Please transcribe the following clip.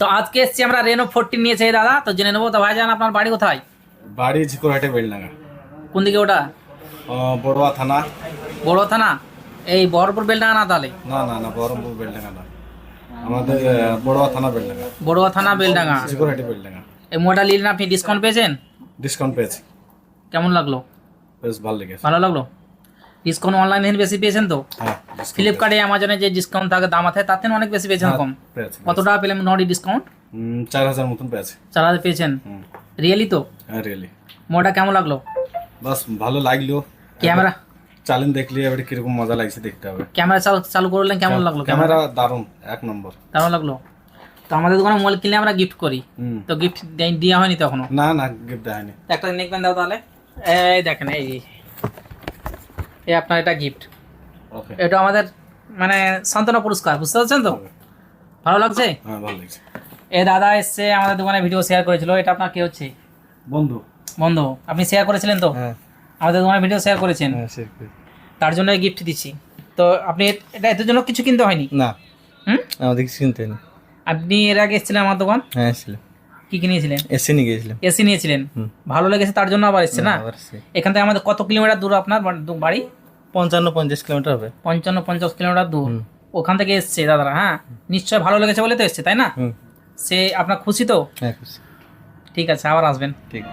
তো আজকে এসছি আমরা রেনো ফোরটিন নিয়েছে দাদা তো জেনে নেব তো ভাই ভাইজান আপনার বাড়ি কোথায়? বাড়ি ঝিকোরহাটে বেলডাঙ্গা। কোন দিকে ওটা? বড়ুয়া থানা। বড় থানা? এই বহরপুর বেলডাঙ্গা না তাহলে? না না না বহরমপুর বেলডাঙ্গা না। আমাদের বড়ুয়া থানা বেলডাঙ্গা। বড়ুয়া থানা বেলডাঙ্গা। ঝিকোরহাটে বেলডাঙ্গা। এই মোটা নিলেন আপনি ডিসকাউন্ট পেয়েছেন? ডিসকাউন্ট পেয়েছি। কেমন লাগল? বেশ ভালো লেগেছে। ভালো লাগল? ডিসকাউন্ট অনলাইনে বেশি পেয়েছেন তো? হ্যাঁ ফ্লিপকার্টে অ্যামাজনে যে ডিসকাউন্ট থাকে দাম আছে তার থেকে অনেক বেশি পেয়েছেন হ্যাঁ, কম। কত টাকা পেলেন নটি ডিসকাউন্ট চার হাজার মতন পেয়েছে। চার হাজার পেয়েছেন? রিয়েলি তো? হ্যাঁ রিয়েলি মোটা কেমন লাগল? বাস ভালো লাগল। ক্যামেরা চালিন দেখলি এবারে কীরকম মজা লাগছে দেখতে হবে। ক্যামেরা চালু করলেন কেমন লাগল ক্যামেরা দারুণ এক নম্বর। কেমন লাগল। তো আমাদের দোকানে মোবাইল কিনলে আমরা গিফট করি। তো গিফট দেওয়া হয়নি তো এখনও? না না গিফট দেয়নি একটা নেকবেন দাও তাহলে। এই দেখেন এই এই আপনার এটা গিফট ওকে এটা আমাদের মানে সান্ত্বনা পুরস্কার বুঝতে পারছেন তো? ভালো লাগছে? হ্যাঁ ভালো লাগছে। এ দাদা এসছে আমাদের দোকানে ভিডিও শেয়ার করেছিল এটা আপনার কি হচ্ছে? বন্ধু। বন্ধু আপনি শেয়ার করেছিলেন তো? হ্যাঁ। আমাদের দোকানে ভিডিও শেয়ার করেছেন। হ্যাঁ তার জন্য গিফট দিচ্ছি। তো আপনি এটা এটার জন্য কিছু কিনতে হয়নি? না। হুম? আমাদের কিছু কিনতে হয়নি। আপনি এর আগে এসেছিলেন আমার দোকান? হ্যাঁ ছিল কি নিয়েছিলেন? এসে নিয়ে গিয়েছিলাম এসি নিয়েছিলেন? ভালো লেগেছে তার জন্য আবার এসছে না? এখান থেকে আমাদের কত কিলোমিটার দূর আপনার বাড়ি? পঞ্চান্ন পঞ্চাশ কিলোমিটার হবে। পঞ্চান্ন পঞ্চাশ কিলোমিটার দূর। ওখান থেকে এসছে দাদারা হ্যাঁ? নিশ্চয় ভালো লেগেছে বলে তো এসছে তাই না? সে আপনার খুশি তো? হ্যাঁ খুশি। ঠিক আছে আবার আসবেন। ঠিক।